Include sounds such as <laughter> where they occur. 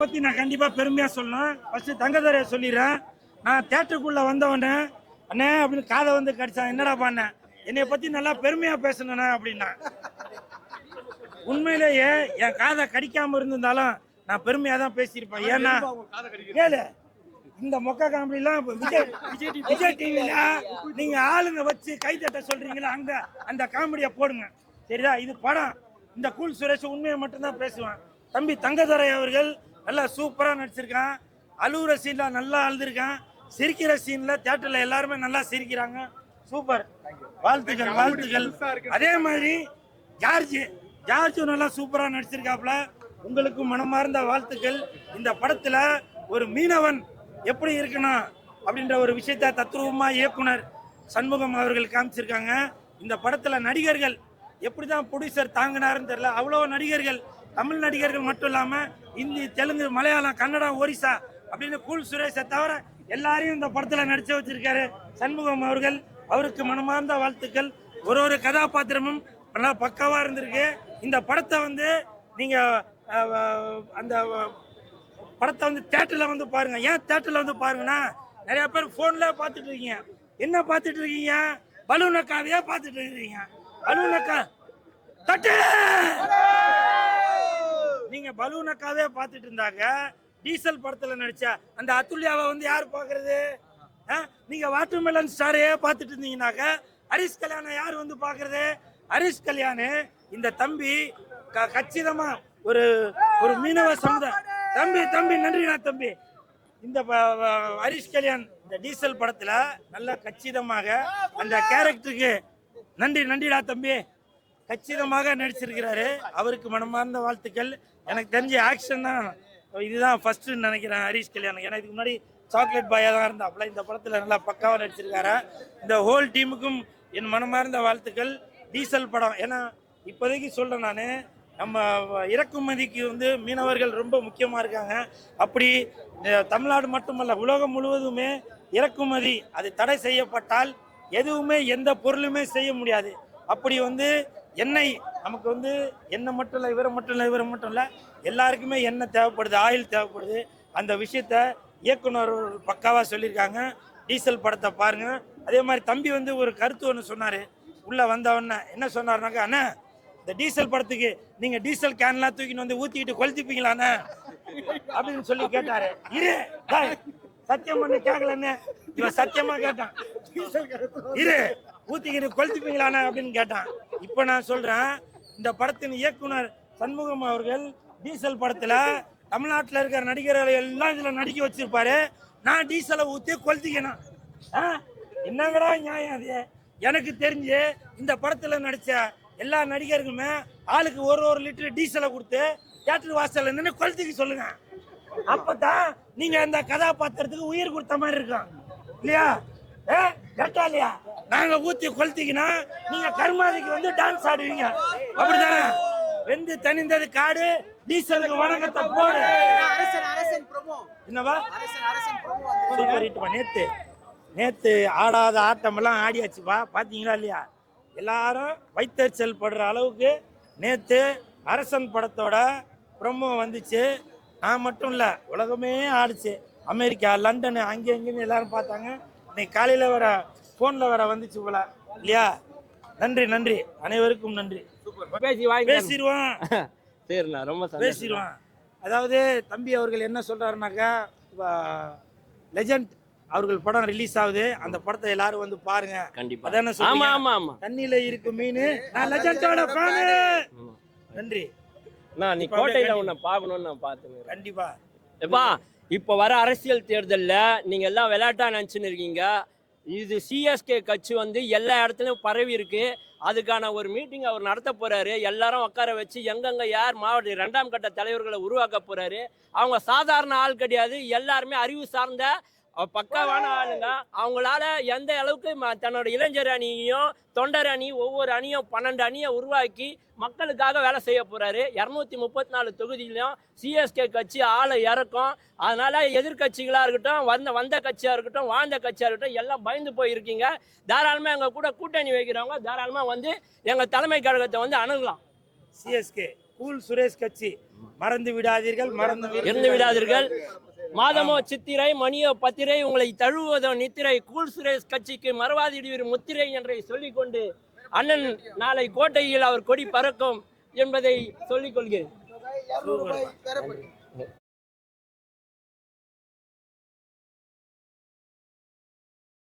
பத்தி நான் கண்டிப்பா பெருமையா சொல்லணும். ஃபர்ஸ்ட் தங்கதரைய சொல்லிடுறேன். நான் தேட்டருக்குள்ள வந்தவொடனே அண்ணே அப்படின்னு காதை வந்து கடிச்சான் என்னடா பண்ண? என்னைய பத்தி நல்லா பெருமையா பேசணுண்ணே அப்படின்னா. உண்மையிலேயே என் காதை கடிக்காம இருந்திருந்தாலும் நான் பெருமையா தான் பேசியிருப்பேன். ஏன்னா கேளு. இந்த மொக்க காமெடிலாம் <laughs> விஜய் விஜய் டிவில நீங்க ஆளுங்க வச்சு கை தட்ட சொல்றீங்களா அங்க அந்த காமெடியை போடுங்க. சரிதா? இது படம். இந்த கூல் சுரேஷ் உண்மையை மட்டும்தான் பேசுவேன். தம்பி தங்கதுரை அவர்கள் நல்லா சூப்பராக நடிச்சிருக்கான். அழுகுற சீனில் நல்லா அழுதுருக்கான். சிரிக்கிற சீனில் தேட்டரில் எல்லாருமே நல்லா சிரிக்கிறாங்க. சூப்பர். வாழ்த்துக்கள் வாழ்த்துக்கள். அதே மாதிரி ஜார்ஜ் ஜார்ஜும் நல்லா சூப்பராக நடிச்சிருக்காப்புல. உங்களுக்கு மனமார்ந்த வாழ்த்துக்கள். இந்த படத்தில் ஒரு மீனவன் எப்படி இருக்கணும் அப்படின்ற ஒரு விஷயத்த தத்ரூபமாக இயக்குனர் சண்முகம் அவர்கள் காமிச்சிருக்காங்க. இந்த படத்தில் நடிகர்கள் எப்படி தான் ப்ரொடியூசர் தாங்கினாருன்னு தெரில அவ்வளோ நடிகர்கள் தமிழ் நடிகர்கள் மட்டும் இல்லாமல் இந்தி தெலுங்கு மலையாளம் கன்னடம் ஒரிசா அப்படின்னு கூல் சுரேஷை தவிர எல்லாரையும் இந்த படத்தில் நடிச்சு வச்சிருக்காரு சண்முகம் அவர்கள். அவருக்கு மனமார்ந்த வாழ்த்துக்கள். ஒரு ஒரு கதாபாத்திரமும் நல்லா பக்காவாக இருந்திருக்கு. இந்த படத்தை வந்து நீங்கள் அந்த படத்தை வந்து தேட்டரில் வந்து பாருங்கள் ஏன் தேட்டரில் வந்து பாருங்கன்னா நிறைய பேர் ஃபோனில் பார்த்துட்டு இருக்கீங்க. என்ன பார்த்துட்டு இருக்கீங்க? பலூனக்காவையே பார்த்துட்டு இருக்கீங்க. பலூனக்கா தட்டு! பலூனக்காவே பார்த்துட்டு இருந்தாங்க. டீசல் படத்தில் நடிச்ச அந்த அத்துல்யாவை வந்து யார் பார்க்கறது? ஆ? வாட்டர்மெலன் ஸ்டாரையே பார்த்துட்டு இருந்தீங்கன்னாக்க ஹரிஷ் கல்யாணம் யார் வந்து பார்க்கறது? ஹரிஷ் கல்யாண் இந்த தம்பி க- கச்சிதமாக ஒரு ஒரு மீனவ சமுதாயம் தம்பி தம்பி நன்றிண்ணா தம்பி. இந்த ஹரிஷ் கல்யாண் இந்த டீசல் படத்தில் நல்ல கச்சிதமாக அந்த கேரக்டருக்கு நன்றி நன்றிடா தம்பி. கச்சிதமாக நடிச்சிருக்கிறாரு. அவருக்கு மனமார்ந்த வாழ்த்துக்கள். எனக்கு தெரிஞ்ச ஆக்ஷன் தான் இதுதான் ஃபர்ஸ்ட் நினைக்கிறேன் ஹரிஷ் கல்யாணம். ஏன்னா இதுக்கு முன்னாடி சாக்லேட் பாயா தான் இருந்தாப்புல இந்த படத்துல நல்லா பக்காவா நடிச்சிருக்காரு. இந்த ஹோல் டீமுக்கும் என் மனமார்ந்த வாழ்த்துக்கள். டீசல் படம். ஏன்னா இப்போதைக்கு சொல்றேன் நான் நம்ம இறக்குமதிக்கு வந்து மீனவர்கள் ரொம்ப முக்கியமாக இருக்காங்க. அப்படி தமிழ்நாடு மட்டுமல்ல உலகம் முழுவதுமே இறக்குமதி அது தடை செய்யப்பட்டால் எதுவுமே எந்த பொருளுமே செய்ய முடியாது. அப்படி வந்து எண்ணெய் நமக்கு வந்து எண்ணெய் மட்டும் இல்லை இவரை மட்டும் இல்லை இவரை மட்டும் இல்லை எல்லாருக்குமே எண்ணெய் தேவைப்படுது ஆயில் தேவைப்படுது அந்த விஷயத்த இயக்குனர் பக்காவாக சொல்லியிருக்காங்க. டீசல் படத்தை பாருங்கள் அதே மாதிரி தம்பி வந்து ஒரு கருத்து ஒன்று சொன்னார். உள்ளே வந்தவொடனே என்ன சொன்னார்னாக்கா அண்ணா இந்த டீசல் படத்துக்கு நீங்கள் டீசல் கேன்லாம் தூக்கிட்டு வந்து ஊற்றிக்கிட்டு கொளுத்திப்பீங்களாண்ணே அப்படின்னு சொல்லி கேட்டாரு. இரு சத்தியம் பண்ணி கேட்கலன்னு இவன் சத்தியமாக கேட்டான். இரு ஊற்றிக்கிட்டு கொளுத்திப்பீங்களாண்ணே அப்படின்னு கேட்டான். இப்போ நான் சொல்றேன் இந்த படத்தின் இயக்குனர் சண்முகம் அவர்கள் டீசல் படத்துல தமிழ்நாட்டில் இருக்கிற நடிகர்களை எல்லாம் இதுல நடிக்க வச்சிருப்பாரு. நான் டீசலை ஊத்தி கொளுத்திக்கணும். ஆ? என்னங்கடா நியாயம் அது? எனக்கு தெரிஞ்சு இந்த படத்துல நடிச்ச எல்லா நடிகர்களுமே ஆளுக்கு ஒரு ஒரு லிட்டர் டீசலை கொடுத்து தியேட்டர் வாசல்ல நின்று கொளுத்திக்க சொல்லுங்க. அப்பதான் நீங்க அந்த கதாபாத்திரத்துக்கு உயிர் கொடுத்த மாதிரி இருக்கும். இல்லையா? கரெக்டா இல்லையா நாங்க ஊத்தி கொளுத்திக்கினா நீங்க கருமாதிக்கு வந்து டான்ஸ் ஆடுவீங்க. அப்படிதானே வெந்து தனிந்தது காடு டீசலுக்கு வணக்கத்தை போடு. என்னவா? நேத்து. நேத்து ஆடாத ஆட்டமெல்லாம் ஆடியாச்சுப்பா பாத்தீங்களா இல்லையா? எல்லாரும் வைத்தறிச்சல் படுற அளவுக்கு நேத்து அரசன் படத்தோட ப்ரொமோ வந்துச்சு. நான் மட்டும் இல்ல உலகமே ஆடுச்சு. அமெரிக்கா லண்டன் அங்கே இங்கேன்னு எல்லாரும் பார்த்தாங்க. இன்னைக்கு காலையில வர போன்ல வர வந்துச்சு போல. இல்லையா? நன்றி நன்றி. அனைவருக்கும் நன்றி. பேசி பேசிடுவான் <laughs> சரிண்ணா ரொம்ப பேசிடுவான் அதாவது தம்பி அவர்கள் என்ன சொல்றாருனாக்கா லெஜண்ட் அவர்கள் படம் ரிலீஸ் ஆகுது. அந்த படத்தை எல்லாரும் வந்து பாருங்க. கண்டிப்பா. அதானே ஆமா? ஆமா ஆமா. தண்ணியில இருக்கு மீன். நான் லெஜண்டோட ஃபேனு. நன்றி. நான் நீ கோட்டையில உன்னை பார்க்கணும்னு நான் பார்த்துக்கிறேன். கண்டிப்பா. எப்பா இப்போ வர அரசியல் தேர்தலில் நீங்கள் எல்லாம் விளையாட்டா நினச்சின்னு இருக்கீங்க. இது சிஎஸ்கே கட்சி வந்து எல்லா இடத்துலையும் பரவி இருக்கு. அதுக்கான ஒரு மீட்டிங் அவர் நடத்த போறாரு. எல்லாரும் உட்கார வச்சு எங்கெங்க யார் மாவட்ட இரண்டாம் கட்ட தலைவர்களை உருவாக்க போறாரு. அவங்க சாதாரண ஆள் கிடையாது. எல்லாருமே அறிவு சார்ந்த பக்காவான ஆளுங்க அவங்களால எந்த அளவுக்கு தன்னோட இளைஞர் அணியையும் தொண்டர் அணி ஒவ்வொரு அணியும் பன்னெண்டு அணியை உருவாக்கி மக்களுக்காக வேலை செய்ய போறாரு. இரநூத்தி முப்பத்தி நாலு தொகுதியிலும் சிஎஸ்கே கட்சி ஆளை இறக்கும். அதனால எதிர்க்கட்சிகளா இருக்கட்டும் வந்த வந்த கட்சியா இருக்கட்டும் வாழ்ந்த கட்சியா இருக்கட்டும் எல்லாம் பயந்து போயிருக்கீங்க. தாராளமா எங்க கூட கூட்டணி வைக்கிறவங்க தாராளமா வந்து எங்க தலைமை கழகத்தை வந்து அணுகலாம். சிஎஸ்கே கூல் சுரேஷ் கட்சி. மறந்து விடாதீர்கள் மறந்து இருந்து விடாதீர்கள். மாதமோ சித்திரை மணியோ பத்திரை உங்களை தழுவதோ நித்திரை கூல் சுரேஷ் கட்சிக்கு மறவாதிடுவீர் முத்திரை என்றை சொல்லிக்கொண்டு அண்ணன் நாளை கோட்டையில் அவர் கொடி பறக்கும் என்பதை சொல்லிக் கொள்கிறேன்